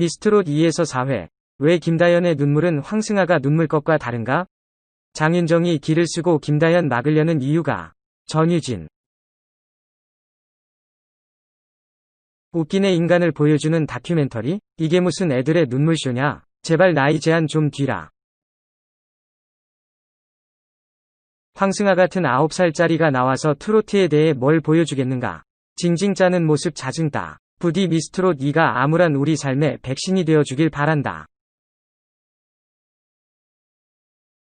미스트롯 2에서 4회. 왜 김다연의 눈물은 황승아가 눈물 것과 다른가? 장윤정이 길을 쓰고 김다연 막으려는 이유가. 전유진. 웃기네 인간을 보여주는 다큐멘터리? 이게 무슨 애들의 눈물쇼냐? 제발 나이 제한 좀 뒤라. 황승아 같은 9살짜리가 나와서 트로트에 대해 뭘 보여주겠는가? 징징 짜는 모습 자증다. 부디 미스트롯 2가 암울한 우리 삶의 백신이 되어주길 바란다.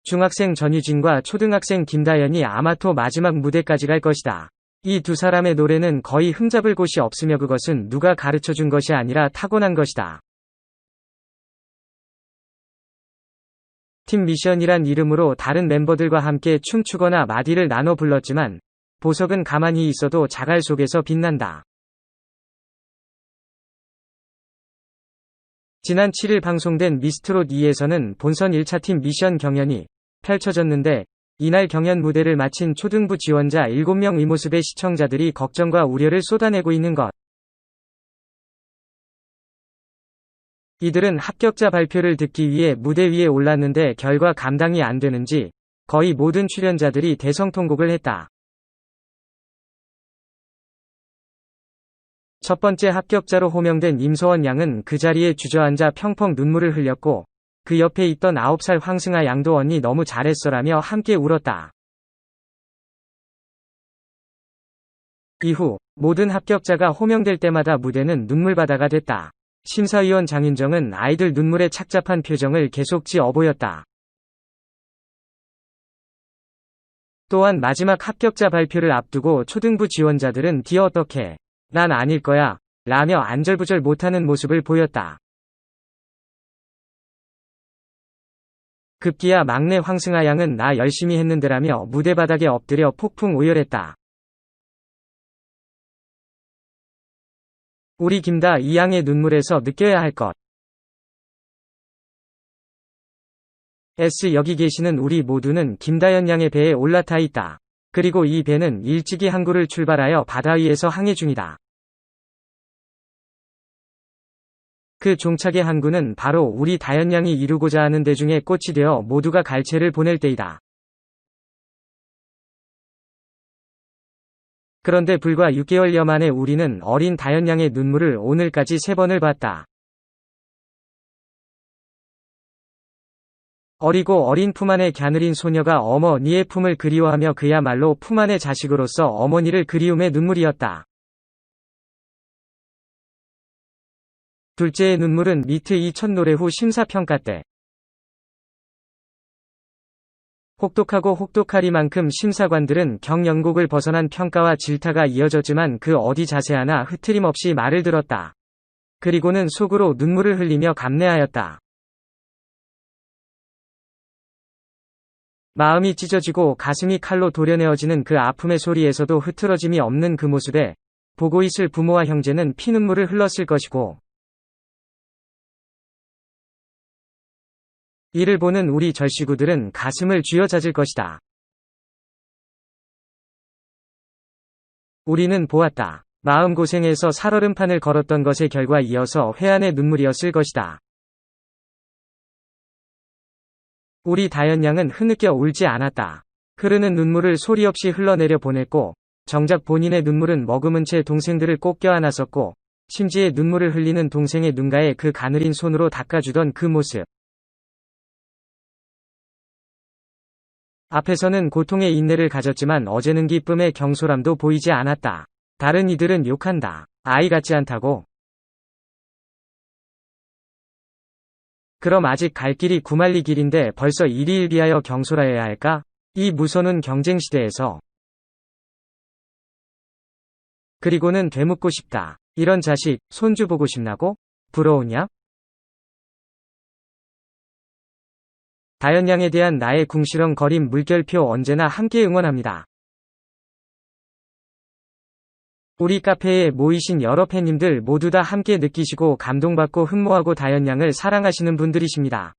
중학생 전유진과 초등학생 김다연이 아마토 마지막 무대까지 갈 것이다. 이 두 사람의 노래는 거의 흠잡을 곳이 없으며 그것은 누가 가르쳐준 것이 아니라 타고난 것이다. 팀 미션이란 이름으로 다른 멤버들과 함께 춤추거나 마디를 나눠 불렀지만 보석은 가만히 있어도 자갈 속에서 빛난다. 지난 7일 방송된 미스트롯 2에서는 본선 1차 팀 미션 경연이 펼쳐졌는데 이날 경연 무대를 마친 초등부 지원자 7명 의 모습에 시청자들이 걱정과 우려를 쏟아내고 있는 것. 이들은 합격자 발표를 듣기 위해 무대 위에 올랐는데 결과 감당이 안 되는지 거의 모든 출연자들이 대성통곡을 했다. 첫 번째 합격자로 호명된 임서원 양은 그 자리에 주저앉아 펑펑 눈물을 흘렸고 그 옆에 있던 9살 황승아 양도 언니 너무 잘했어라며 함께 울었다. 이후 모든 합격자가 호명될 때마다 무대는 눈물바다가 됐다. 심사위원 장윤정은 아이들 눈물에 착잡한 표정을 계속 지어 보였다. 또한 마지막 합격자 발표를 앞두고 초등부 지원자들은 디어 어떻게 난 아닐 거야 라며 안절부절 못하는 모습을 보였다. 급기야 막내 황승아 양은 나 열심히 했는데라며 무대 바닥에 엎드려 폭풍 오열했다. 우리 김다 이 양의 눈물에서 느껴야 할 것. S 여기 계시는 우리 모두는 김다연 양의 배에 올라타 있다. 그리고 이 배는 일찍이 항구를 출발하여 바다 위에서 항해 중이다. 그 종착의 항구는 바로 우리 다연 양이 이루고자 하는 데 중에 꽃이 되어 모두가 갈채를 보낼 때이다. 그런데 불과 6개월여 만에 우리는 어린 다연 양의 눈물을 오늘까지 세 번을 봤다. 어리고 어린 품 안의 갸느린 소녀가 어머니의 품을 그리워하며 그야말로 품 안의 자식으로서 어머니를 그리움의 눈물이었다. 둘째의 눈물은 미트 이첫 노래 후 심사평가 때 혹독하고 혹독하리만큼 심사관들은 경연곡을 벗어난 평가와 질타가 이어졌지만 그 어디 자세 하나 흐트림 없이 말을 들었다. 그리고는 속으로 눈물을 흘리며 감내하였다. 마음이 찢어지고 가슴이 칼로 도려내어지는 그 아픔의 소리에서도 흐트러짐이 없는 그 모습에 보고 있을 부모와 형제는 피눈물을 흘렀을 것이고 이를 보는 우리 절시구들은 가슴을 쥐어짜질 것이다. 우리는 보았다. 마음고생해서 살얼음판을 걸었던 것의 결과 이어서 회한의 눈물이었을 것이다. 우리 다연양은 흐느껴 울지 않았다. 흐르는 눈물을 소리 없이 흘러내려 보냈고 정작 본인의 눈물은 머금은 채 동생들을 꼭 껴안았었고 심지에 눈물을 흘리는 동생의 눈가에 그 가느린 손으로 닦아주던 그 모습. 앞에서는 고통의 인내를 가졌지만 어제는 기쁨의 경솔함도 보이지 않았다. 다른 이들은 욕한다. 아이 같지 않다고. 그럼 아직 갈 길이 구말리 길인데 벌써 일희일비하여 경솔하여야 할까? 이 무서운 경쟁 시대에서. 그리고는 되묻고 싶다. 이런 자식, 손주 보고 싶나고? 부러우냐? 다현양에 대한 나의 궁시렁거림 물결표 언제나 함께 응원합니다. 우리 카페에 모이신 여러 팬님들 모두 다 함께 느끼시고 감동받고 흠모하고 다현양을 사랑하시는 분들이십니다.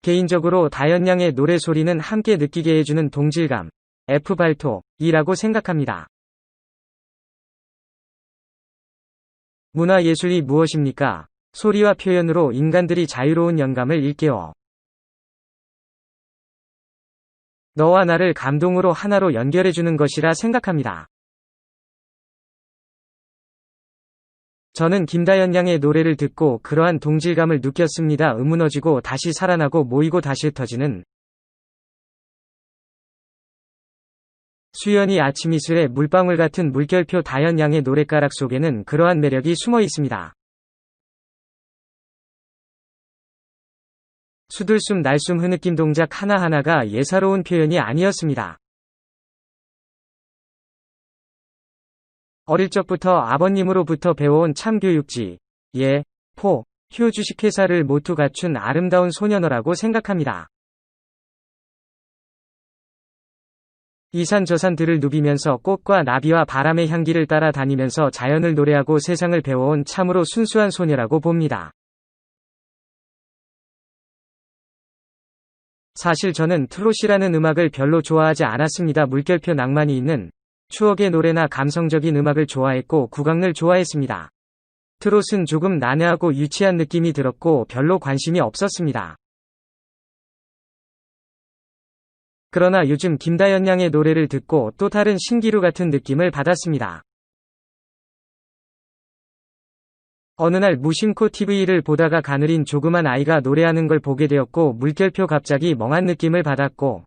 개인적으로 다현양의 노래 소리는 함께 느끼게 해주는 동질감, F발토, 이라고 생각합니다. 문화예술이 무엇입니까? 소리와 표현으로 인간들이 자유로운 영감을 일깨워 너와 나를 감동으로 하나로 연결해주는 것이라 생각합니다. 저는 김다연 양의 노래를 듣고 그러한 동질감을 느꼈습니다. 무너지고 다시 살아나고 모이고 다시 흩어지는 수연이 아침 이슬의 물방울 같은 물결표 다연 양의 노랫가락 속에는 그러한 매력이 숨어 있습니다. 수들숨 날숨 흐느낌 동작 하나하나가 예사로운 표현이 아니었습니다. 어릴 적부터 아버님으로부터 배워온 참교육지, 예, 포, 효 주식회사를 모두 갖춘 아름다운 소녀너라고 생각합니다. 이산저산들을 누비면서 꽃과 나비와 바람의 향기를 따라 다니면서 자연을 노래하고 세상을 배워온 참으로 순수한 소녀라고 봅니다. 사실 저는 트롯이라는 음악을 별로 좋아하지 않았습니다. 물결표 낭만이 있는 추억의 노래나 감성적인 음악을 좋아했고 국악을 좋아했습니다. 트롯은 조금 난해하고 유치한 느낌이 들었고 별로 관심이 없었습니다. 그러나 요즘 김다연 양의 노래를 듣고 또 다른 신기루 같은 느낌을 받았습니다. 어느 날 무심코 TV를 보다가 가느린 조그만 아이가 노래하는 걸 보게 되었고 물결표 갑자기 멍한 느낌을 받았고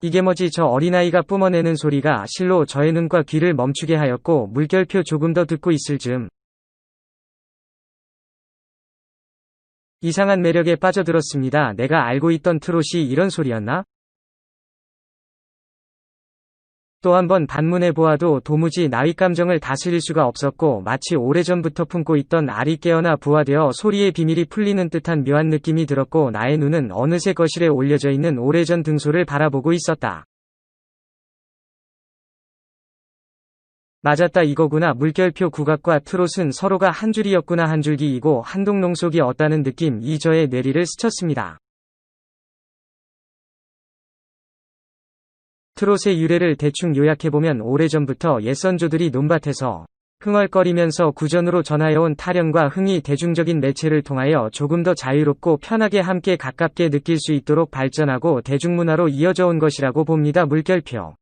이게 뭐지 저 어린아이가 뿜어내는 소리가 실로 저의 눈과 귀를 멈추게 하였고 물결표 조금 더 듣고 있을 즈음 이상한 매력에 빠져들었습니다. 내가 알고 있던 트롯이 이런 소리였나? 또 한 번 반문해 보아도 도무지 나의 감정을 다스릴 수가 없었고 마치 오래전부터 품고 있던 알이 깨어나 부화되어 소리의 비밀이 풀리는 듯한 묘한 느낌이 들었고 나의 눈은 어느새 거실에 올려져 있는 오래전 등소를 바라보고 있었다. 맞았다 이거구나 물결표 국악과 트롯은 서로가 한 줄이었구나 한 줄기이고 한동농속이 었다는 느낌 이 저의 뇌리를 스쳤습니다. 트롯의 유래를 대충 요약해보면 오래전부터 옛선조들이 논밭에서 흥얼거리면서 구전으로 전하여온 타령과 흥이 대중적인 매체를 통하여 조금 더 자유롭고 편하게 함께 가깝게 느낄 수 있도록 발전하고 대중문화로 이어져 온 것이라고 봅니다. 물결표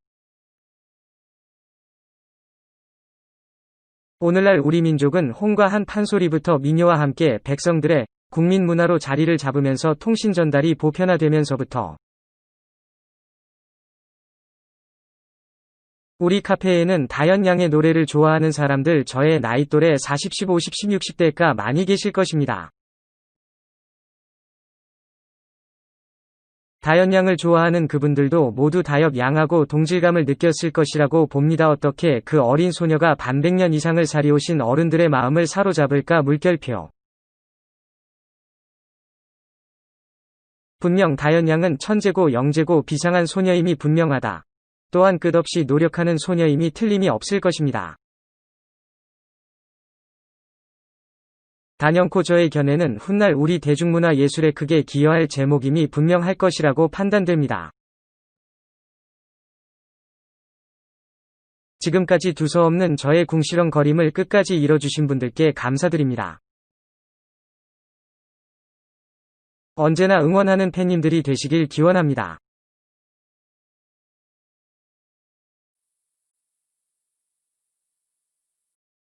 오늘날 우리 민족은 홍과 한 판소리부터 민요와 함께 백성들의 국민 문화로 자리를 잡으면서 통신 전달이 보편화되면서부터 우리 카페에는 다연양의 노래를 좋아하는 사람들 저의 나이 또래 40, 10, 50, 60대가 많이 계실 것입니다. 다연양을 좋아하는 그분들도 모두 다엽 양하고 동질감을 느꼈을 것이라고 봅니다. 어떻게 그 어린 소녀가 반백년 이상을 살이오신 어른들의 마음을 사로잡을까 물결표. 분명 다연양은 천재고 영재고 비상한 소녀임이 분명하다. 또한 끝없이 노력하는 소녀임이 틀림이 없을 것입니다. 단연코 저의 견해는 훗날 우리 대중문화 예술에 크게 기여할 제목임이 분명할 것이라고 판단됩니다. 지금까지 두서없는 저의 궁시렁거림을 끝까지 이뤄주신 분들께 감사드립니다. 언제나 응원하는 팬님들이 되시길 기원합니다.